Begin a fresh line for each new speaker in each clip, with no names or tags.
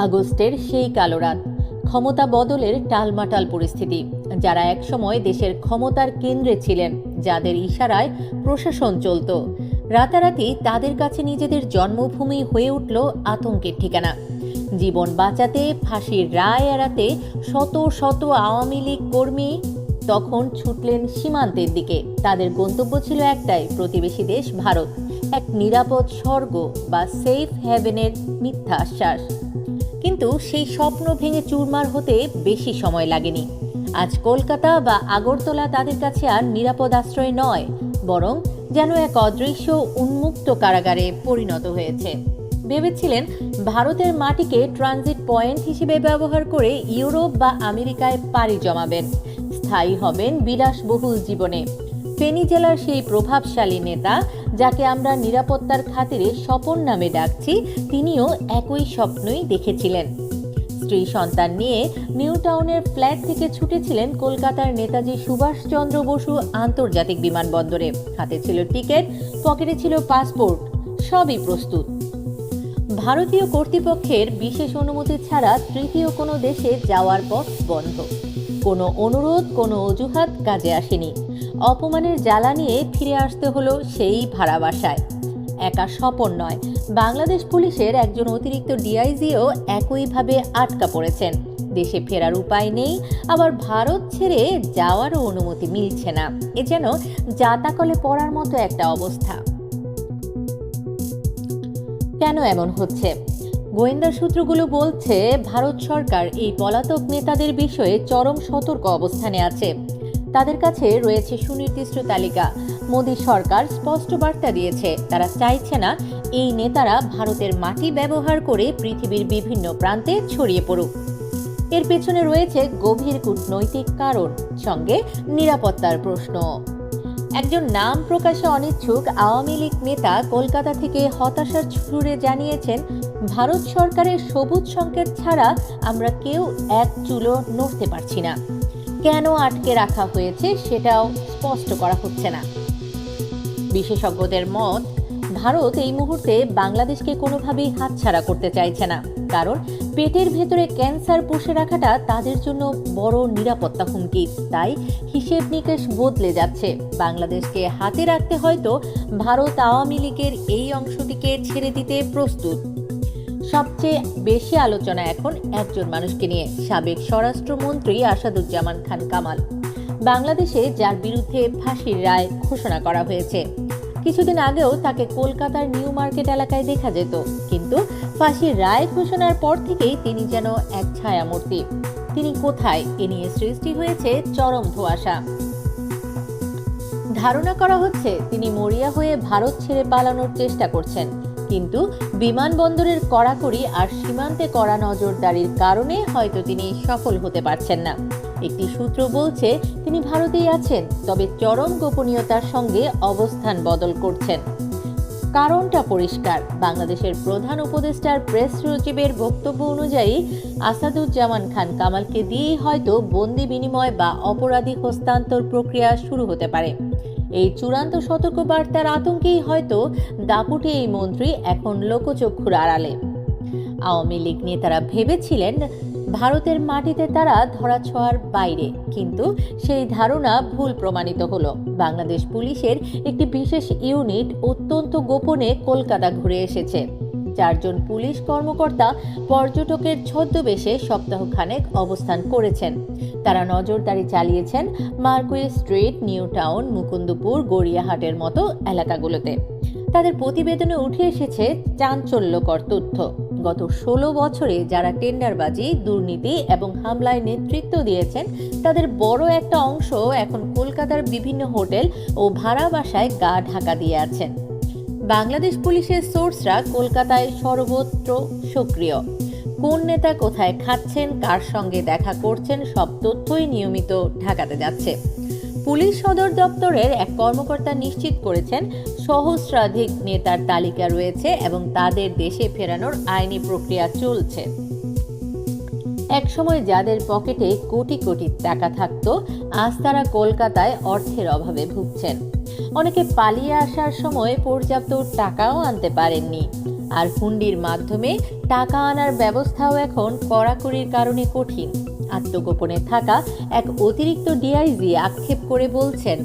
আগস্টের সেই কালো রাত। ক্ষমতা বদলের টালমাটাল পরিস্থিতি, যারা একসময় দেশের ক্ষমতার কেন্দ্রে ছিলেন, যাদের ইশারায় প্রশাসন চলত। রাতারাতি তাদের কাছে নিজেদের জন্মভূমি হয়ে উঠল আতঙ্কের ঠিকানা। জীবন বাঁচাতে, ফাঁসির রায় এড়াতে শত শত আওয়ামী লীগ কর্মী তখন ছুটলেন সীমান্তের দিকে। তাদের গন্তব্য ছিল একটাই, প্রতিবেশী দেশ ভারত। এক নিরাপদ স্বর্গ বা সেফ হ্যাভেনের মিথ্যা আশ্বাস। কিন্তু সেই স্বপ্ন ভেঙে চুরমার হতে বেশি সময় লাগেনি। আজ কলকাতা বা আগরতলা তাদের কাছে আর নিরাপদ আশ্রয় নয়, বরং যেন এক অদৃশ্য, উন্মুক্ত কারাগারে পরিণত হয়েছে। ভেবেছিলেন ভারতের মাটিকে ট্রানজিট পয়েন্ট হিসেবে ব্যবহার করে ইউরোপ বা আমেরিকায় পাড়ি জমাবেন। স্থায়ী হবেন বিলাসবহুল জীবনে। ফেনী জেলার সেই প্রভাবশালী নেতা যাকে আমরা নিরাপত্তার খাতিরে স্বপন নামে ডাকছি, তিনিও একই স্বপ্নই দেখেছিলেন। স্ত্রী সন্তান নিয়ে নিউ টাউনের ফ্ল্যাট থেকে ছুটেছিলেন কলকাতার নেতাজি সুভাষচন্দ্র বসু আন্তর্জাতিক বিমানবন্দরে। হাতে ছিল টিকিট, পকেটে ছিল পাসপোর্ট, সবই প্রস্তুত। ভারতীয় কর্তৃপক্ষের বিশেষ অনুমতি ছাড়া তৃতীয় কোনো দেশে যাওয়ার পথ বন্ধ। কোনো অনুরোধ, কোনো অজুহাত কাজে আসেনি। অপমানের জ্বালা নিয়ে ফিরে আসতে হলো সেই ভাড়া বাসায় একা স্বপন নয়, বাংলাদেশ পুলিশের একজন অতিরিক্ত ডিআইজিও একইভাবে আটকা পড়েছেন। দেশে ফেরার উপায় নেই, আবার ভারত ছেড়ে যাওয়ারও অনুমতি মিলছে না। এ যেন জাতাকলে পড়ার মতো একটা অবস্থা। কেন এমন হচ্ছে? গোয়েন্দা সূত্রগুলো বলছে, ভারত সরকার এই পলাতক নেতাদের বিষয়ে চরম সতর্ক অবস্থানে আছে। তাদের কাছে রয়েছে সুনির্দিষ্ট তালিকা। মোদী সরকার স্পষ্ট বার্তা দিয়েছে, তারা চাইছে না এই নেতারা ভারতের মাটি ব্যবহার করে পৃথিবীর বিভিন্ন প্রান্তে ছড়িয়ে পড়ুক। এর পেছনে রয়েছে গভীর কূটনৈতিক কারণ, সঙ্গে নিরাপত্তার প্রশ্ন। একজন নাম প্রকাশে অনিচ্ছুক আওয়ামী লীগ নেতা কলকাতা থেকে হতাশার সুরে জানিয়েছেন, ভারত সরকারের সবুজ সংকেত ছাড়া আমরা কেউ এক চুলো নড়তে পারছি না। কেন আটকে রাখা হয়েছে সেটাও স্পষ্ট করা হচ্ছে না। বিশেষজ্ঞদের মত, ভারত এই মুহূর্তে বাংলাদেশকে কোনোভাবেই হাতছাড়া করতে চাইছে না, কারণ পেটের ভেতরে ক্যান্সার পুষে রাখাটা তাদের জন্য বড় নিরাপত্তা হুমকি। তাই হিসেব নিকেশ বদলে যাচ্ছে। বাংলাদেশকে হাতে রাখতে হয়তো ভারত আওয়ামী লীগের এই অংশটিকে ছেড়ে দিতে প্রস্তুত। সবচেয়ে বেশি আলোচনা এখন একজন মানুষকে নিয়ে। সাবেক স্বরাষ্ট্রমন্ত্রী আসাদুজ্জামান খান কামাল। বাংলাদেশে যার বিরুদ্ধে ফাঁসির রায় ঘোষণা করা হয়েছে। কিছুদিন আগেও তাকে কলকাতার নিউ মার্কেট এলাকায় দেখা যেত। কিন্তু ফাঁসির রায় ঘোষণার পর থেকেই তিনি যেন এক ছায়ামূর্তি। তিনি কোথায় এ নিয়ে সৃষ্টি হয়েছে চরম ধোঁয়াশা। ধারণা করা হচ্ছে তিনি মরিয়া হয়ে ভারত ছেড়ে পালানোর চেষ্টা করছেন। কিন্তু বিমানবন্দরের কড়াকড়ি আর সীমান্তে কড়া নজরদারির কারণে হয়তো তিনি সফল হতে পারছেন না। একটি সূত্র বলছে, তিনি ভারতেই আছেন, তবে চরম গোপনীয়তার সঙ্গে অবস্থান বদল করছেন। কারণটা পরিষ্কার। বাংলাদেশের প্রধান উপদেষ্টার প্রেস সচিবের বক্তব্য অনুযায়ী, আসাদুজ্জামান খান কামালকে দিয়েই হয়তো বন্দি বিনিময় বা অপরাধী হস্তান্তর প্রক্রিয়া শুরু হতে পারে। এই চূড়ান্ত সতর্কবার্তার আতঙ্কেই হয়তো দাপুটে এই মন্ত্রী এখন লোকচক্ষুর আড়ালে। আওয়ামী লীগ নেতারা ভেবেছিলেন ভারতের মাটিতে তারা ধরাছোঁয়ার বাইরে, কিন্তু সেই ধারণা ভুল প্রমাণিত হল। বাংলাদেশ পুলিশের একটি বিশেষ ইউনিট অত্যন্ত গোপনে কলকাতা ঘুরে এসেছে। চারজন পুলিশ কর্মকর্তা পর্যটকের ছদ্মবেশে সপ্তাহখানেক অবস্থান করেছেন। তারা নজরদারি চালিয়েছেন Marquis Street, New Town, Mukundapur, গড়িয়াহাটের মতো এলাকাগুলোতে। তাদের প্রতিবেদনে উঠে এসেছে চাঞ্চল্যকর তথ্য। গত ষোলো বছরে যারা টেন্ডারবাজি, দুর্নীতি এবং হামলায় নেতৃত্ব দিয়েছেন, তাদের বড় একটা অংশ এখন কলকাতার বিভিন্ন হোটেল ও ভাড়া বাসায় গা ঢাকা দিয়ে আছেন। বাংলাদেশ পুলিশের সোর্সরা কলকাতায় সর্বত্র সক্রিয়। কোন নেতা কোথায় খাচ্ছেন কার সঙ্গে দেখা করছেন, সব তথ্যই নিয়মিত ঢাকাতে যাচ্ছে। পুলিশ সদর দপ্তরের এক কর্মকর্তা নিশ্চিত করেছেন, সহস্রাধিক নেতার তালিকা রয়েছে এবং তাদের দেশে ফেরানোর আইনি প্রক্রিয়া চলছে। একসময় যাদের পকেটে কোটি কোটি টাকা থাকত, আজ তারা কলকাতায় অর্থের অভাবে ভুগছেন। অনেকে পালিয়ে আসার সময় পর্যাপ্ত টাকাও আনতে পারেননি। আর হুন্ডির মাধ্যমে টাকা আনার ব্যবস্থাও এখন কড়াকড়ির কারণে কঠিন। আত্মগোপনে থাকা এক অতিরিক্ত ডিআইজি আক্ষেপ করে বলছেন,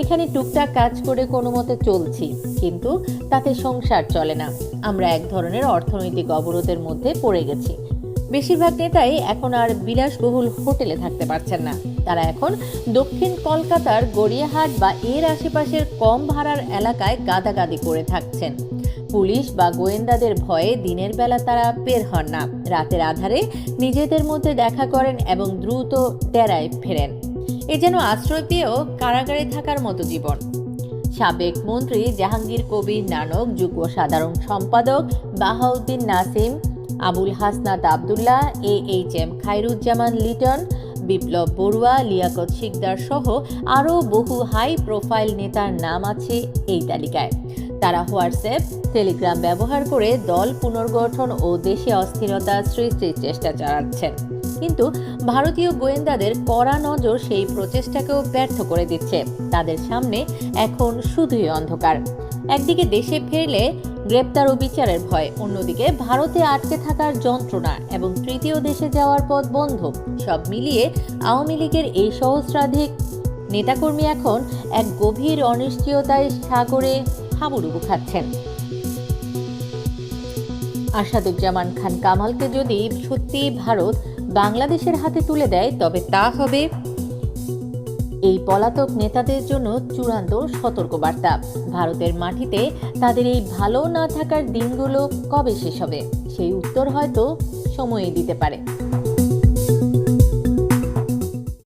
এখানে টুকটাক কাজ করে কোনো মতে চলছি, কিন্তু তাতে সংসার চলে না। আমরা এক ধরনের অর্থনৈতিক অবরোধের মধ্যে পড়ে গেছি। বেশিরভাগ নেতাই এখন আর বিলাসবহুল হোটেলে থাকতে পারছেন না। তারা এখন দক্ষিণ কলকাতার গড়িয়াহাট বা এর আশেপাশের কম ভাড়ার এলাকায় গাদাগাদি করে থাকছেন। পুলিশ বা গোয়েন্দাদের ভয়ে দিনের বেলা তারা বের হন না। রাতের আধারে নিজেদের মধ্যে দেখা করেন এবং দ্রুত ডেরায় ফেরেন। এ যেন আশ্রয় পেয়েও কারাগারে থাকার মতো জীবন। সাবেক মন্ত্রী জাহাঙ্গীর কবির নানক, যুগ্ম সাধারণ সম্পাদক Bahauddin Nasim, Abul Hasnat Abdullah, A H M Khairuzzaman Liton Biplob Barua, Liaquat Sikder সহ আরও বহু হাই প্রোফাইল নেতার নাম আছে এই তালিকায়। তারা হোয়াটসঅ্যাপ, টেলিগ্রাম ব্যবহার করে দল পুনর্গঠন ও দেশে অস্থিরতা সৃষ্টির চেষ্টা চালাচ্ছেন। কিন্তু ভারতীয় গোয়েন্দাদের কড়া নজর সেই প্রচেষ্টাকেও ব্যর্থ করে দিচ্ছে। তাদের সামনে এখন শুধুই অন্ধকার। একদিকে দেশে ফিরলে গ্রেপ্তার ও বিচারের ভয়। অন্যদিকে, ভারতে আটকে থাকার যন্ত্রণা এবং তৃতীয় দেশে যাওয়ার পথ বন্ধ। সব মিলিয়ে আওয়ামী লীগের এই সহস্রাধিক নেতাকর্মী এখন এক গভীর অনিশ্চয়তায় সাগরে হাবুডুবু খাচ্ছেন। আসাদুজ্জামান খান কামালকে যদি সত্যি ভারত বাংলাদেশের হাতে তুলে দেয়, তবে তা হবে এই পলাতক নেতাদের জন্য চূড়ান্ত সতর্কবার্তা। ভারতের মাটিতে তাদের এই ভালো না থাকার দিনগুলো কবে শেষ হবে? সেই উত্তর হয়তো সময়ই দিতে পারে।